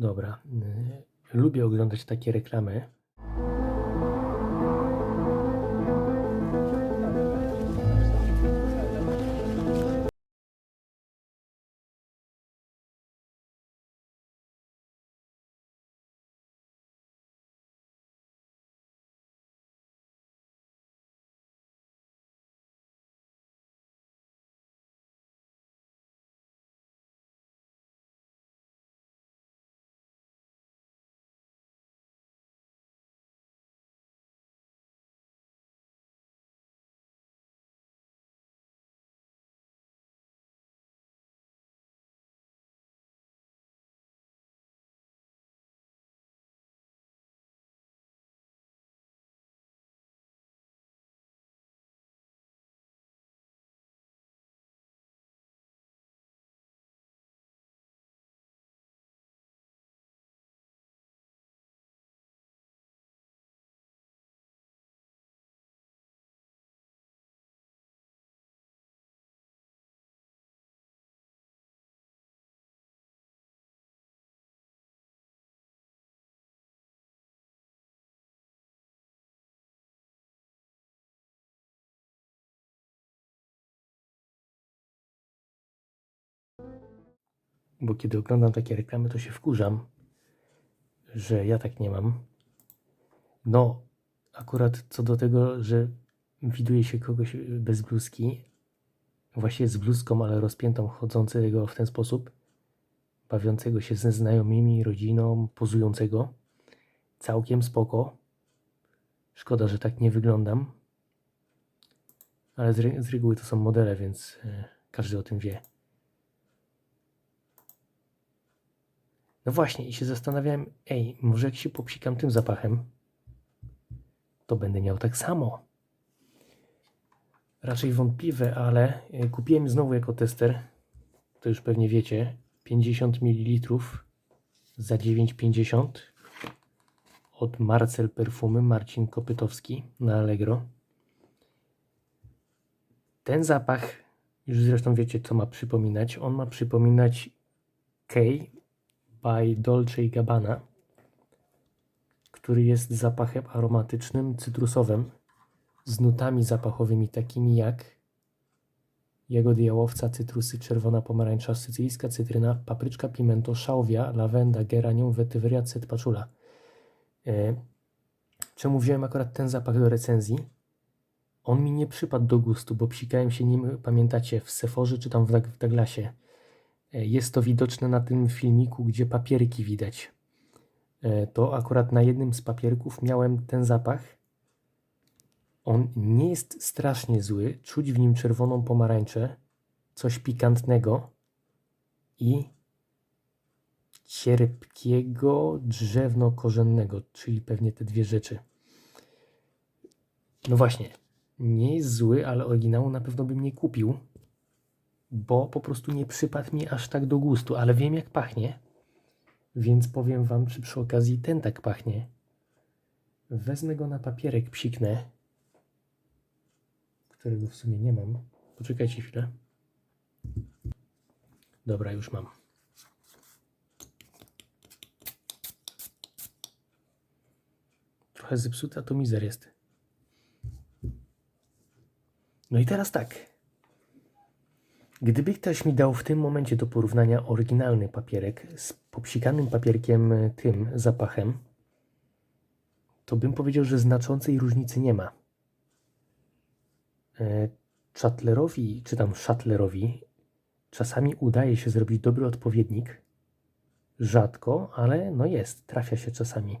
Dobra. y, Lubię oglądać takie reklamy. Bo kiedy oglądam takie reklamy, to się wkurzam, że ja tak nie mam. No, akurat co do tego, że widuje się kogoś bez bluzki, właśnie z bluzką, ale rozpiętą, chodzącego w ten sposób, bawiącego się ze znajomymi, rodziną, pozującego, całkiem spoko. Szkoda, że tak nie wyglądam. Ale z, re- z reguły to są modele, więc e, każdy o tym wie. No właśnie, i się zastanawiałem, ej, może jak się popsikam tym zapachem, to będę miał tak samo. Raczej wątpliwe, ale e, kupiłem znowu jako tester, to już pewnie wiecie, 50 ml za 9,50 od Marcel Perfumy, Marcin Kopytowski na Allegro. Ten zapach, już zresztą wiecie co ma przypominać, on ma przypominać K by Dolce Gabbana, który jest zapachem aromatycznym, cytrusowym, z nutami zapachowymi takimi jak jagody jałowca, cytrusy, czerwona pomarańcza, sycylijska cytryna, papryczka, pimento, szałwia, lawenda, geranium, wetyweria, patchoula. E, czemu wziąłem akurat ten zapach do recenzji? On mi nie przypadł do gustu, bo psikałem się nim, pamiętacie, w Sephorze czy tam w w Douglasie. E, Jest to widoczne na tym filmiku, gdzie papierki widać. E, To akurat na jednym z papierków miałem ten zapach. On nie jest strasznie zły. Czuć w nim czerwoną pomarańczę, coś pikantnego i cierpkiego drzewno-korzennego, czyli pewnie te dwie rzeczy. No właśnie, nie jest zły, ale oryginału na pewno bym nie kupił bo po prostu nie przypadł mi aż tak do gustu, ale wiem jak pachnie, więc powiem wam, czy przy okazji ten tak pachnie. Wezmę go na papierek, psiknę, którego w sumie nie mam. Poczekajcie chwilę. Dobra, już mam. Trochę zepsuta to mizer jest. No i teraz tak. Gdyby ktoś mi dał w tym momencie do porównania oryginalny papierek z popsikanym papierkiem e, tym zapachem, to bym powiedział, że znaczącej różnicy nie ma. E, Chatlerowi, czy tam Shuttlerowi, czasami udaje się zrobić dobry odpowiednik. Rzadko, ale no jest, trafia się czasami.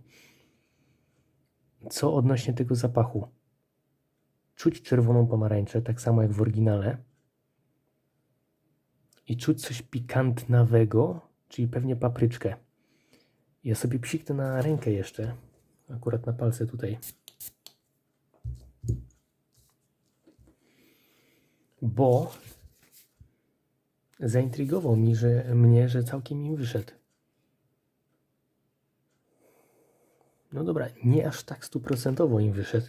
Co odnośnie tego zapachu? Czuć czerwoną pomarańczę, tak samo jak w oryginale i czuć coś pikantnawego, czyli pewnie papryczkę. Ja sobie psiknę na rękę jeszcze, akurat na palce tutaj. Bo zaintrygował mi, że mnie, że całkiem im wyszedł. No dobra, nie aż tak stuprocentowo im wyszedł.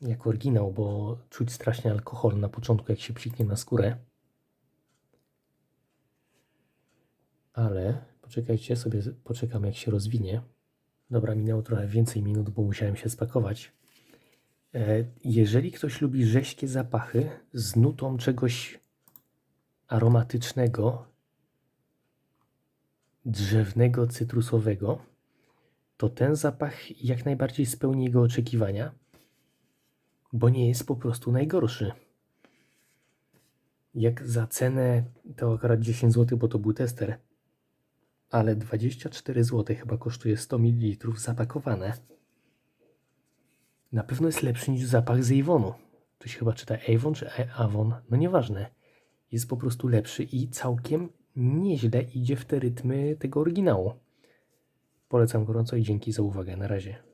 Jak oryginał, bo czuć strasznie alkohol na początku, jak się psiknie na skórę. Ale Poczekajcie, sobie poczekam jak się rozwinie. Dobra, minęło trochę więcej minut, bo musiałem się spakować. E, Jeżeli ktoś lubi rześkie zapachy z nutą czegoś aromatycznego, drzewnego, cytrusowego, to ten zapach jak najbardziej spełni jego oczekiwania, bo nie jest po prostu najgorszy. Jak za cenę to akurat 10 zł, bo to był tester, ale 24 zł chyba kosztuje 100 ml zapakowane. Na pewno jest lepszy niż zapach z Avonu. To się chyba czyta Avon czy Avon, no nieważne. Jest po prostu lepszy i całkiem nieźle idzie w te rytmy tego oryginału. Polecam gorąco i dzięki za uwagę. Na razie.